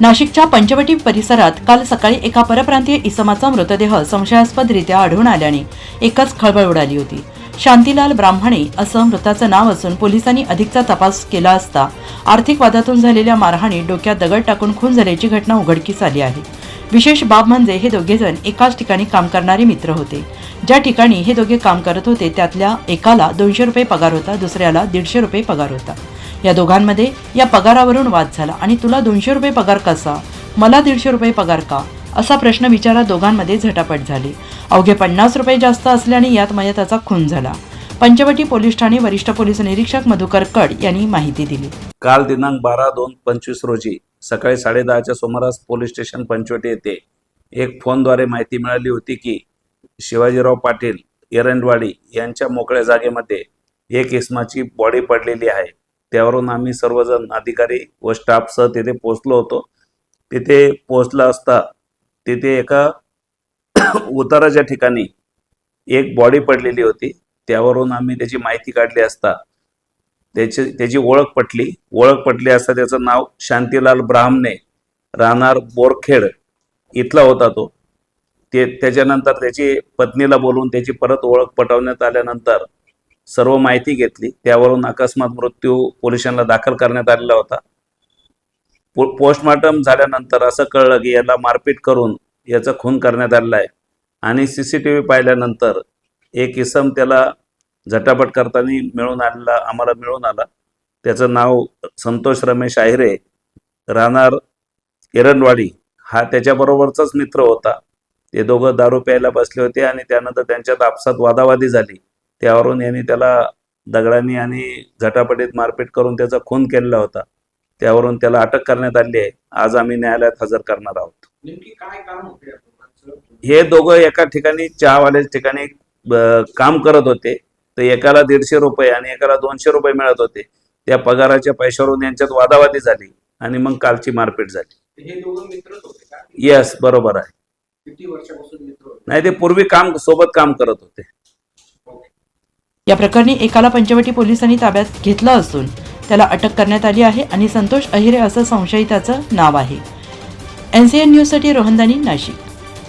नाशिकच्या पंचवटी परिसरात काल सकाळी एका परप्रांतीय इसमाचा मृतदेह संशयास्पदरित्या आढळून आल्याने एकच खळबळ उडाली होती. शांतीलाल ब्राह्मणे असं मृताचं नाव असून पोलिसांनी अधिकचा तपास केला असता आर्थिक वादातून झालेल्या मारहाणीत डोक्यात दगड टाकून खून झाल्याची घटना उघडकीस आली आहे. विशेष बाब म्हणजे हे दोघेजण एकाच ठिकाणी काम करणारे मित्र होते. ज्या ठिकाणी हे दोघे काम करत होते त्यातल्या एकाला दोनशे रुपये पगार होता दुसऱ्याला दीडशे रुपये पगार होता. या दोघांमध्ये या पगारावरून वाद झाला. आणि तुला दोनशे रुपये पगार कसा? मला दीडशे रुपये पगार का? असा प्रश्न विचारात दोघांमध्ये झटापट झाली. अवघे पन्नास रुपये जास्त असल्याने यात मयताचा खून झाला. पंचवटी पोलीस ठाणे वरिष्ठ पोलीस निरीक्षक मधुकर कड यांनी माहिती दिली. काल दिनांक बारा दोन पंचवीस रोजी सकाळी साडेदहाच्या सुमारास पोलीस स्टेशन पंचवटी येथे एक फोनद्वारे माहिती मिळाली होती की शिवाजीराव पाटील एरंडवाडी यांच्या मोकळ्या जागेमध्ये एक इसमाची बॉडी पडलेली आहे. त्यावरून आम्ही सर्वजण अधिकारी व स्टाफसह तिथे पोचलो होतो. तिथे पोहोचला असता तिथे एका उताराच्या ठिकाणी एक बॉडी पडलेली होती. त्यावरून आम्ही त्याची माहिती काढली असता त्याची त्याची ओळख पटली. ओळख पटली असता त्याचं नाव शांतीलाल ब्राह्मणे राहणार बोरखेड इथला होता तो. ते त्याच्यानंतर त्याची पत्नीला बोलून त्याची परत ओळख पटवण्यात आल्यानंतर सर्व माहिती घेतली. त्यावरून अकस्मात मृत्यू पोलिसांना दाखल करण्यात आलेला होता. पो पोस्टमॉर्टम झाल्यानंतर असं कळलं की याला मारपीट करून याचा खून करण्यात आलेला आहे. आणि सी सी टी व्ही पाहिल्यानंतर एक इसम त्याला झटापट करताना मिळून आलेला आम्हाला मिळून आला. त्याचं नाव संतोष रमेश आहिरे राहणार एरणवाडी हा त्याच्याबरोबरचाच मित्र होता. ते दोघं दारू प्यायला बसले होते आणि त्यानंतर त्यांच्यात आपसात वादावादी झाली. त्यावरून यांनी त्याला दगडांनी आणि झटापटीत मारपीट करून त्याचा खून केलेला होता. त्यावरून त्याला अटक करण्यात आली आहे. आज आम्ही न्यायालयात हजर करणार आहोत? हे दोघं एका ठिकाणी चहावाल्या ठिकाणी काम करत होते. तर एकाला दीडशे रुपये आणि एकाला दोनशे रुपये मिळत होते. त्या पगाराच्या पैशावरून यांच्यात वादावादी झाली आणि मग कालची मारपीट झाली. येस बरोबर आहे. नाही ते पूर्वी काम सोबत काम करत होते. या प्रकरणी एकाला पंचवटी पोलिसांनी ताब्यात घेतलं असून त्याला अटक करण्यात आली आहे आणि संतोष अहिरे असं संशयिताचं नाव आहे. एन सी एन न्यूजसाठी रोहनदानी नाशिक.